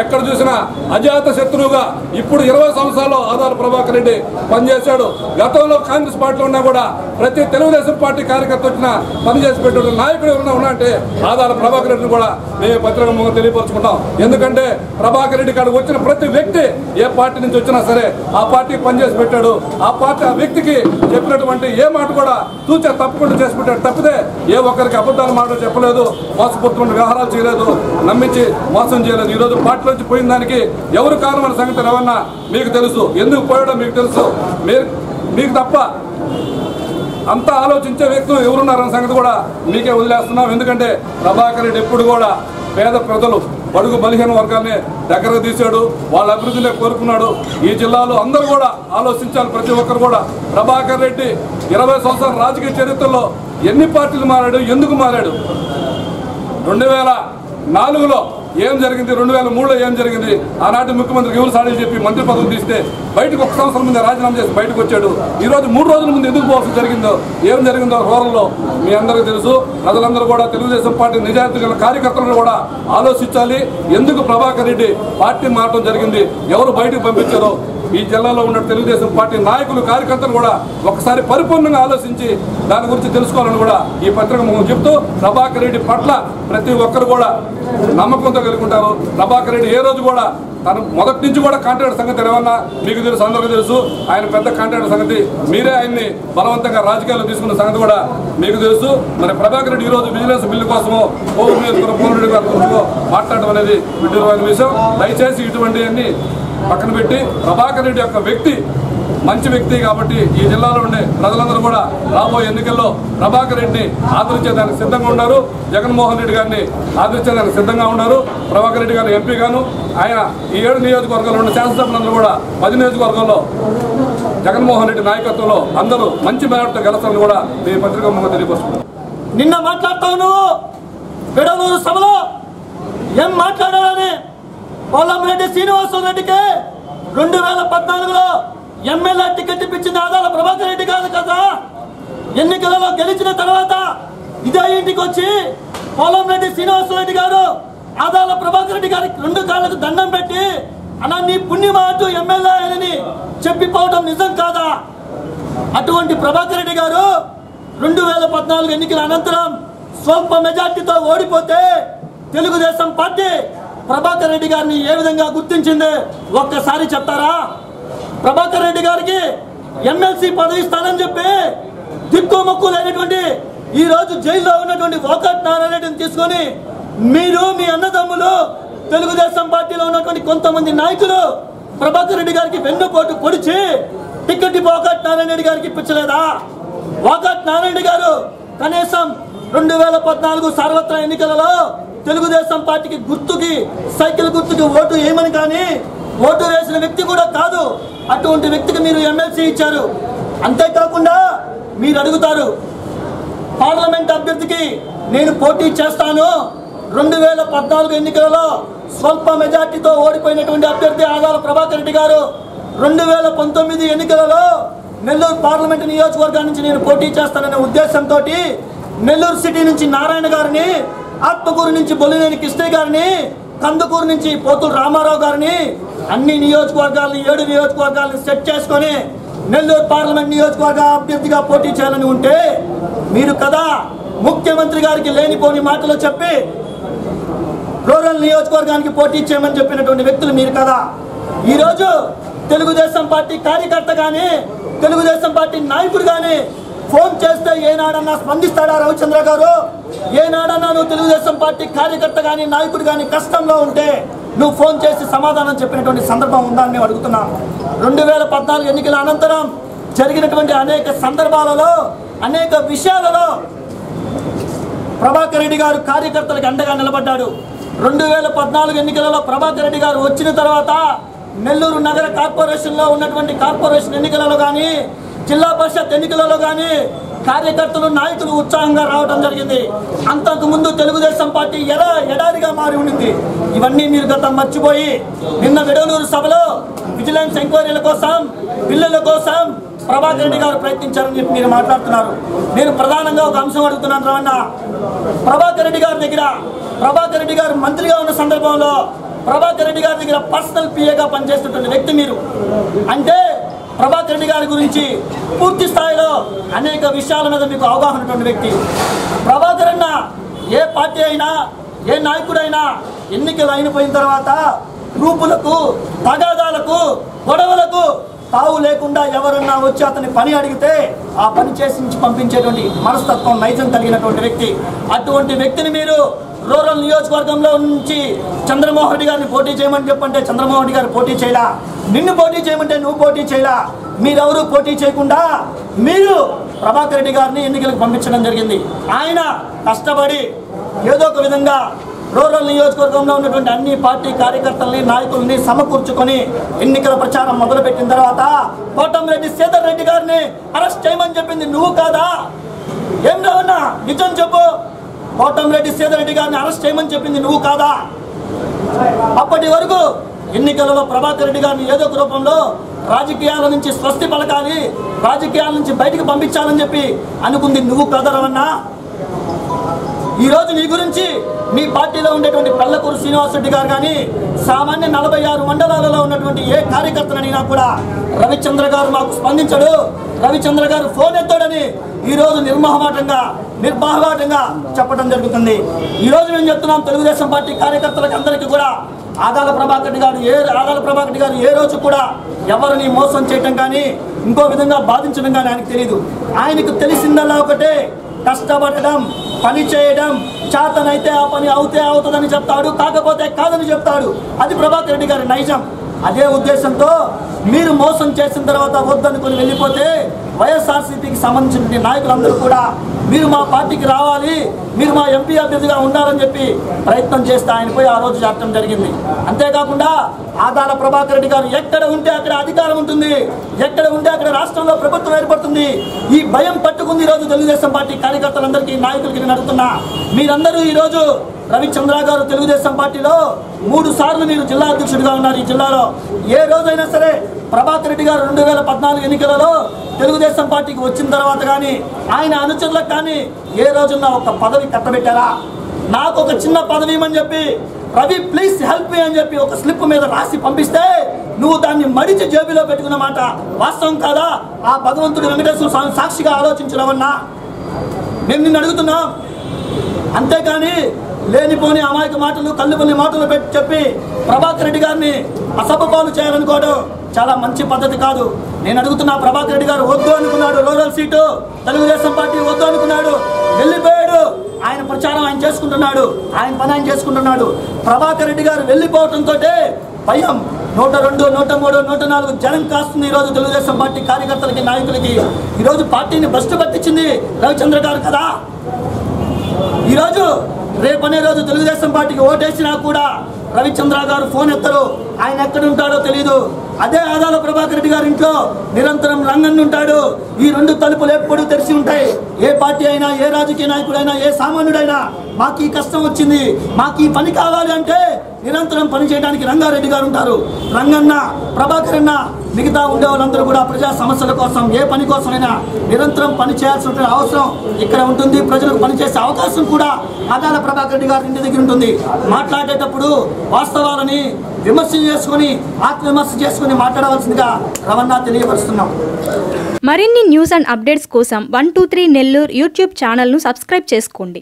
ఎక్కడ చూసినా అజాత శత్రువుగా ఇప్పుడు ఇరవై సంవత్సరాల్లో ఆధార్ ప్రభాకర్ రెడ్డి పనిచేశాడు. గతంలో కాంగ్రెస్ పార్టీలో ఉన్నా కూడా ప్రతి తెలుగుదేశం పార్టీ కార్యకర్త వచ్చినా పనిచేసి పెట్టిన నాయకుడు ఎవరైనా ఉన్నా అంటే ఆధార్ ప్రభాకర్ రెడ్డిని కూడా మేము పత్రిక ముందు తెలియపరుచుకుంటాం. ఎందుకంటే ప్రభాకర్ రెడ్డి కాడికి వచ్చిన ప్రతి వ్యక్తి ఏ పార్టీ నుంచి వచ్చినా సరే ఆ పార్టీకి పనిచేసి పెట్టాడు ఆ పార్టీ ఆ వ్యక్తికి చెప్పినటువంటి ఏ మాట కూడా తూచా తప్పకుండా చేసి పెట్టాడు తప్పితే ఏ ఒక్కరికి అబద్ధాలు మాట చెప్పలేదు మోసపూర్తి వ్యవహారాలు చేయలేదు నమ్మించి మోసం చేయలేదు. ఈరోజు పార్టీలోంచి పోయిన దానికి ఎవరు కారణమైన సంగతి ఏమన్నా మీకు తెలుసు. ఎందుకు పోయాడో మీకు తెలుసు. మీరు మీకు తప్ప అంత ఆలోచించే వ్యక్తులు ఎవరున్నారన్న సంగతి కూడా మీకే వదిలేస్తున్నాం. ఎందుకంటే ప్రభాకర్ రెడ్డి ఎప్పుడు కూడా పేద ప్రజలు బడుగు బలహీన వర్గాన్ని దగ్గర తీశాడు. వాళ్ళ అభివృద్ధినే కోరుకున్నాడు. ఈ జిల్లాలో అందరూ కూడా ఆలోచించాలి. ప్రతి ఒక్కరు కూడా ప్రభాకర్ రెడ్డి ఇరవై సంవత్సరాల రాజకీయ చరిత్రలో ఎన్ని పార్టీలు మారాడు ఎందుకు మారాడు? రెండు వేల నాలుగులో ఏం జరిగింది? రెండు వేల మూడులో ఏం జరిగింది? ఆనాటి ముఖ్యమంత్రికి ఎవరు సాడీలు చెప్పి మంత్రి పదవి తీస్తే బయటకు ఒక సంవత్సరం ముందే రాజీనామా చేసి బయటకు వచ్చాడు. ఈ రోజు మూడు రోజుల ముందు ఎందుకు పోవాల్సి జరిగిందో ఏం జరిగిందో రూరల్లో మీ అందరికీ తెలుసు. ప్రజలందరూ కూడా తెలుగుదేశం పార్టీ నిజాయితీ గల కార్యకర్తలను కూడా ఆలోచించాలి. ఎందుకు ప్రభాకర్ రెడ్డి పార్టీ మారడం జరిగింది? ఎవరు బయటకు పంపించారో ఈ జిల్లాలో ఉన్న తెలుగుదేశం పార్టీ నాయకులు కార్యకర్తలు కూడా ఒకసారి పరిపూర్ణంగా ఆలోచించి దాని గురించి తెలుసుకోవాలని కూడా ఈ పత్రిక మేము చెప్తూ ప్రభాకర్ రెడ్డి పట్ల ప్రతి ఒక్కరు కూడా నమ్మకంతో కలిగి ఉంటారు ప్రభాకర్ రెడ్డి ఏ రోజు కూడా తను మొదటి నుంచి కూడా కాంట్రాక్ట్ సంగతి ఏమన్నా మీకు తెలుసు అందరికీ తెలుసు. ఆయన పెద్ద కాంట్రాక్ట్ సంగతి మీరే ఆయన్ని బలవంతంగా రాజకీయాల్లో తీసుకున్న సంగతి కూడా మీకు తెలుసు. మరి ప్రభాకర్ రెడ్డి ఈ రోజు బిజినెస్ బిల్లు కోసమో కోవిడ్ నియోజకవర్గం కోవిడ్ గారి గురించి మాట్లాడడం అనేది విడ్డూరమైన విషయం. దయచేసి ఇటువంటివన్నీ పక్కన పెట్టి ప్రభాకర్ రెడ్డి యొక్క వ్యక్తి మంచి వ్యక్తి కాబట్టి ఈ జిల్లాలో ఉండే ప్రజలందరూ కూడా రాబోయే ఎన్నికల్లో ప్రభాకర్ రెడ్డిని ఆదరించేదానికి సిద్ధంగా ఉన్నారు. జగన్మోహన్ రెడ్డి గారిని ఆదరించేదానికి సిద్ధంగా ఉన్నారు. ప్రభాకర్ రెడ్డి గారు ఎంపీగాను ఆయన ఈ ఏడు నియోజకవర్గాల్లో ఉన్న శాసనసభ్యులందరూ కూడా పది నియోజకవర్గాల్లో జగన్మోహన్ రెడ్డి నాయకత్వంలో అందరూ మంచి మేరతో గెలుస్తారని కూడా మీ పత్రిక ముందు తెలియపరుస్తున్నారు నిన్న మాట్లాడతావు నువ్వు సభలో ఏం మాట్లాడాలని పొల్లంరెడ్డి శ్రీనివాసరావు రెడ్డికి రెండు వేల పద్నాలుగులో ఎమ్మెల్యే టికెట్ ఇప్పించిన ఆదాల ప్రభాకర్ రెడ్డి కాదు కదా. ఎన్నికలలో గెలిచిన తర్వాత ఇదే ఇంటికి వచ్చి పొల్లంరెడ్డి శ్రీనివాసరెడ్డి రెడ్డి గారు ఆదాల ప్రభాకర్ రెడ్డి గారికి రెండు కాళ్ళకు దండం పెట్టి అలా నీ పుణ్యమాటు ఎమ్మెల్యే అని చెప్పిపోవడం నిజం కాదా? అటువంటి ప్రభాకర్ రెడ్డి గారు రెండు వేల పద్నాలుగు ఎన్నికల అనంతరం స్వల్ప మెజార్టీతో ఓడిపోతే తెలుగుదేశం పార్టీ ప్రభాకర్ రెడ్డి గారిని ఏ విధంగా గుర్తించింది? ఒక్కసారి చెప్తారా? ప్రభాకర్ రెడ్డి గారికి ఎమ్మెల్సీ పదవి ఇస్తానని చెప్పి దిక్కు లేనటువంటి ఈ రోజు జైల్లో ఉన్నటువంటి వాకట్ నారాయణ తీసుకొని మీరు మీ అన్నదమ్ములు తెలుగుదేశం పార్టీలో ఉన్నటువంటి కొంతమంది నాయకులు ప్రభాకర్ రెడ్డి గారికి వెన్నుపోటు పొడిచి టిక్కెట్ వాకట్ నారాయణ రెడ్డి గారికి ఇప్పించలేదా? వాకట్ నారాయణ గారు కనీసం రెండు వేల పద్నాలుగు సార్వత్రిక ఎన్నికలలో తెలుగుదేశం పార్టీకి గుర్తుకి సైకిల్ గుర్తుకి ఓటు వేయమని కానీ ఓటు వేసిన వ్యక్తి కూడా కాదు. అటువంటి వ్యక్తికి మీరు ఎమ్మెల్సీ ఇచ్చారు. అంతేకాకుండా మీరు అడుగుతారు పార్లమెంట్ అభ్యర్థికి నేను పోటీ చేస్తాను. రెండు వేల పద్నాలుగు ఎన్నికలలో స్వల్ప మెజార్టీతో ఓడిపోయినటువంటి అభ్యర్థి ఆదాల ప్రభాకర్ రెడ్డి గారు రెండు వేల పంతొమ్మిది ఎన్నికలలో నెల్లూరు పార్లమెంట్ నియోజకవర్గం నుంచి నేను పోటీ చేస్తాననే ఉద్దేశంతో నెల్లూరు సిటీ నుంచి నారాయణ గారిని ఆత్మకూరు నుంచి బొల్లినేని కృష్ణయ్య గారిని కందుకూరు నుంచి పోతులు రామారావు గారిని అన్ని నియోజకవర్గాలని ఏడు నియోజకవర్గాలను సెట్ చేసుకొని నెల్లూరు పార్లమెంట్ నియోజకవర్గ అభ్యర్థిగా పోటీ చేయాలని ఉంటే మీరు కదా ముఖ్యమంత్రి గారికి లేనిపోని మాటలు చెప్పి రూరల్ నియోజకవర్గానికి పోటీ చేయమని చెప్పినటువంటి వ్యక్తులు మీరు కదా. ఈరోజు తెలుగుదేశం పార్టీ కార్యకర్త కానీ తెలుగుదేశం పార్టీ నాయకుడు కానీ ఫోన్ చేస్తే ఏనాడన్నా స్పందిస్తాడా రవిచంద్ర గారు? ఏనాడన్నా నువ్వు తెలుగుదేశం పార్టీ కార్యకర్త కానీ నాయకుడు కానీ కష్టంలో ఉంటే నువ్వు ఫోన్ చేసి సమాధానం చెప్పినటువంటి సందర్భం ఉందా అని మేము అడుగుతున్నాం రెండు వేల పద్నాలుగు ఎన్నికల అనంతరం జరిగినటువంటి అనేక సందర్భాలలో అనేక విషయాలలో ప్రభాకర్ రెడ్డి గారు కార్యకర్తలకు అండగా నిలబడ్డాడు. రెండు వేల పద్నాలుగు ఎన్నికలలో ప్రభాకర్ రెడ్డి గారు వచ్చిన తర్వాత నెల్లూరు నగర కార్పొరేషన్లో ఉన్నటువంటి కార్పొరేషన్ ఎన్నికలలో కానీ జిల్లా పరిషత్ ఎన్నికలలో కానీ కార్యకర్తలు నాయకులు ఉత్సాహంగా రావడం జరిగింది. అంతకు ముందు తెలుగుదేశం పార్టీ ఎలా ఎడారిగా మారి ఉండింది. ఇవన్నీ మీరు గతం మర్చిపోయి నిన్న విడనూరు సభలో విజిలెన్స్ ఎంక్వైరీల కోసం బిల్లుల కోసం ప్రభాకర్ రెడ్డి గారు ప్రయత్నించారని చెప్పి మీరు మాట్లాడుతున్నారు. నేను ప్రధానంగా ఒక అంశం అడుగుతున్నాను రమణ ప్రభాకర్ రెడ్డి గారి దగ్గర ప్రభాకర్ రెడ్డి గారు మంత్రిగా ఉన్న సందర్భంలో ప్రభాకర్ రెడ్డి గారి దగ్గర పర్సనల్ పిఏగా పనిచేస్తున్నటువంటి వ్యక్తి మీరు. అంటే ప్రభాత్ రెడ్డి గారి గురించి పూర్తి స్థాయిలో అనేక విషయాల మీద మీకు అవగాహన ఉన్నటువంటి వ్యక్తి. ప్రభాకర్ అన్న ఏ పార్టీ అయినా ఏ నాయకుడైనా ఎన్నికలు అయిపోయిన తర్వాత గ్రూపులకు తగాదాలకు గొడవలకు తావు లేకుండా ఎవరన్నా వచ్చి అతని పని అడిగితే ఆ పని చేసి నుంచి పంపించేటువంటి మనస్తత్వం నైజం కలిగినటువంటి వ్యక్తి. అటువంటి వ్యక్తిని మీరు రూరల్ నియోజకవర్గంలో నుంచి చంద్రమోహన్ రెడ్డి గారిని పోటీ చేయమని చెప్పంటే చంద్రమోహన్ రెడ్డి గారు పోటీ చేయలా? నిన్ను పోటీ చేయమంటే నువ్వు పోటీ చేయలా. మీరెవరూ పోటీ చేయకుండా మీరు ప్రభాకర్ రెడ్డి గారిని ఎన్నికలకు పంపించడం జరిగింది. ఆయన కష్టపడి ఏదో ఒక విధంగా రూరల్ నియోజకవర్గంలో ఉన్నటువంటి అన్ని పార్టీ కార్యకర్తల్ని నాయకుల్ని సమకూర్చుకొని ఎన్నికల ప్రచారం మొదలుపెట్టిన తర్వాత కోటంరెడ్డి సీతర్ రెడ్డి గారిని అరెస్ట్ చేయమని చెప్పింది నువ్వు కాదా? ఏం రావన్నా నిజం చెప్పు. కోటంరెడ్డి సీతర్ రెడ్డి గారిని అరెస్ట్ చేయమని చెప్పింది నువ్వు కాదా? అప్పటి వరకు ఎన్నికలలో ప్రభాకర్ రెడ్డి గారిని ఏదో ఒక రూపంలో రాజకీయాల నుంచి స్వస్తి పలకాలి రాజకీయాల నుంచి బయటకు పంపించాలని చెప్పి అనుకుంది నువ్వు కదరవన్నా? ఈ రోజు నీ గురించి మీ పార్టీలో ఉండేటువంటి పల్లకూరు శ్రీనివాసరెడ్డి గారు కానీ సామాన్య నలభై ఆరు మండలాలలో ఉన్నటువంటి ఏ కార్యకర్తనైనా కూడా రవిచంద్ర గారు మాకు స్పందించడు. రవిచంద్ర గారు ఫోన్ ఎత్తాడని ఈ రోజు నిర్మోహమాటంగా నిర్బాహమాటంగా చెప్పడం జరుగుతుంది. ఈ రోజు మేము చెప్తున్నాం తెలుగుదేశం పార్టీ కార్యకర్తలకు అందరికీ కూడా ఆదాల ప్రభాకర్ గారు ఏ ఆదాల ప్రభాకర్ గారు ఏ రోజు కూడా ఎవరిని మోసం చేయటం కానీ ఇంకో విధంగా బాధించడం కానీ ఆయనకు తెలియదు ఆయనకు తెలిసిందల్లా ఒకటే కష్టపడడం పని చేయడం చేతనైతే ఆ పని అవుతే అవుతుందని చెప్తాడు కాకపోతే కాదని చెప్తాడు. అది ప్రభాకర్ రెడ్డి గారి నైజం. అదే ఉద్దేశంతో మీరు మోసం చేసిన తర్వాత వద్దనుకొని వెళ్ళిపోతే వైఎస్ఆర్సీపీకి సంబంధించిన నాయకులందరూ కూడా మీరు మా పార్టీకి రావాలి మీరు మా ఎంపీ అభ్యర్థిగా ఉండాలని చెప్పి ప్రయత్నం చేస్తే ఆయన పోయి ఆ రోజు చేరటం జరిగింది. అంతేకాకుండా ఆదాల ప్రభాకర్ రెడ్డి గారు ఎక్కడ ఉంటే అక్కడ అధికారం ఉంటుంది ఎక్కడ ఉంటే అక్కడ రాష్ట్రంలో ప్రభుత్వం ఏర్పడుతుంది. ఈ భయం పట్టుకుంది ఈరోజు తెలుగుదేశం పార్టీ కార్యకర్తలందరికీ నాయకులకి నేను అడుగుతున్నా. మీరందరూ ఈరోజు రవిచంద్ర గారు తెలుగుదేశం పార్టీలో మూడు సార్లు మీరు జిల్లా అధ్యక్షుడిగా ఉన్నారు ఈ జిల్లాలో. ఏ రోజైనా సరే ప్రభాత్ రెడ్డి గారు రెండు వేల పద్నాలుగు ఎన్నికలలో తెలుగుదేశం పార్టీకి వచ్చిన తర్వాత కానీ ఆయన అనుచరులకు కానీ ఏ రోజున ఒక పదవి కట్టబెట్టారా? నాకు ఒక చిన్న పదవి ఇమ్మని చెప్పి రవి ప్లీజ్ హెల్ప్ మీ అని చెప్పి ఒక స్లిప్ మీద రాసి పంపిస్తే నువ్వు దాన్ని మడిచి జేబులో పెట్టుకున్న మాట వాస్తవం కాదా? ఆ భగవంతుడు వెంకటేశ్వర స్వామి సాక్షిగా ఆలోచించడమన్నా మేము నిన్ను అడుగుతున్నాం. అంతేకాని లేనిపోని అమాయక మాటలు కల్లుపల్లి మాటలు పెట్టి చెప్పి ప్రభాకర్ రెడ్డి గారిని అసభపాలు చేయాలనుకోవడం చాలా మంచి పద్ధతి కాదు. నేను అడుగుతున్నా ప్రభాకర్ రెడ్డి గారు వద్దు అనుకున్నాడు రూరల్ సీటు తెలుగుదేశం పార్టీ వద్దు అనుకున్నాడు వెళ్ళిపోయాడు. ఆయన ప్రచారం ఆయన చేసుకుంటున్నాడు ఆయన పని ఆయన చేసుకుంటున్నాడు. ప్రభాకర్ రెడ్డి గారు వెళ్ళిపోవడంతో భయం. నూట రెండు నూట మూడు నూట నాలుగు జనం కాస్తుంది ఈ రోజు తెలుగుదేశం పార్టీ కార్యకర్తలకి నాయకులకి. ఈరోజు పార్టీని భ్రష్టు పట్టించింది రవిచంద్ర గారు కదా. ఈరోజు రేపనే రోజు తెలుగుదేశం పార్టీకి ఓటేసినా కూడా రవిచంద్ర గారు ఫోన్ ఎత్తరు. ఆయన ఎక్కడుంటాడో తెలియదు అదే ఆదాల ప్రభాకర్ రెడ్డి గారి ఇంట్లో నిరంతరం రంగన్ ఉంటాడు. ఈ రెండు తలుపులు ఎప్పుడు తెరిచి ఉంటాయి. ఏ పార్టీ అయినా ఏ రాజకీయ నాయకుడైనా ఏ సామాన్యుడైనా మాకు ఈ కష్టం వచ్చింది. మాకు ఈ పని కావాలి అంటే నిరంతరం పనిచేయడానికి రంగారెడ్డి గారు ఉంటారు. రంగన్న ప్రభాకర్ అన్న మిగతా ఉండే వాళ్ళందరూ కూడా ప్రజా సమస్యల కోసం ఏ పని కోసమైనా నిరంతరం పని చేయాల్సిన అవసరం ఇక్కడ ఉంటుంది. ప్రజలకు పనిచేసే అవకాశం కూడా ఆదాల ప్రభాకర్ రెడ్డి గారి ఇంటి దగ్గర ఉంటుంది. మాట్లాడేటప్పుడు వాస్తవాలని విమర్శ చేసుకొని ఆత్మవిమర్శ చేసుకొని మాట్లాడవలసిందిగా రవణ తెలియపరుస్తున్నాం. మరిన్ని న్యూస్ అండ్ అప్డేట్స్ కోసం one two three Nellore YouTube ఛానల్ను సబ్స్క్రైబ్ చేసుకోండి.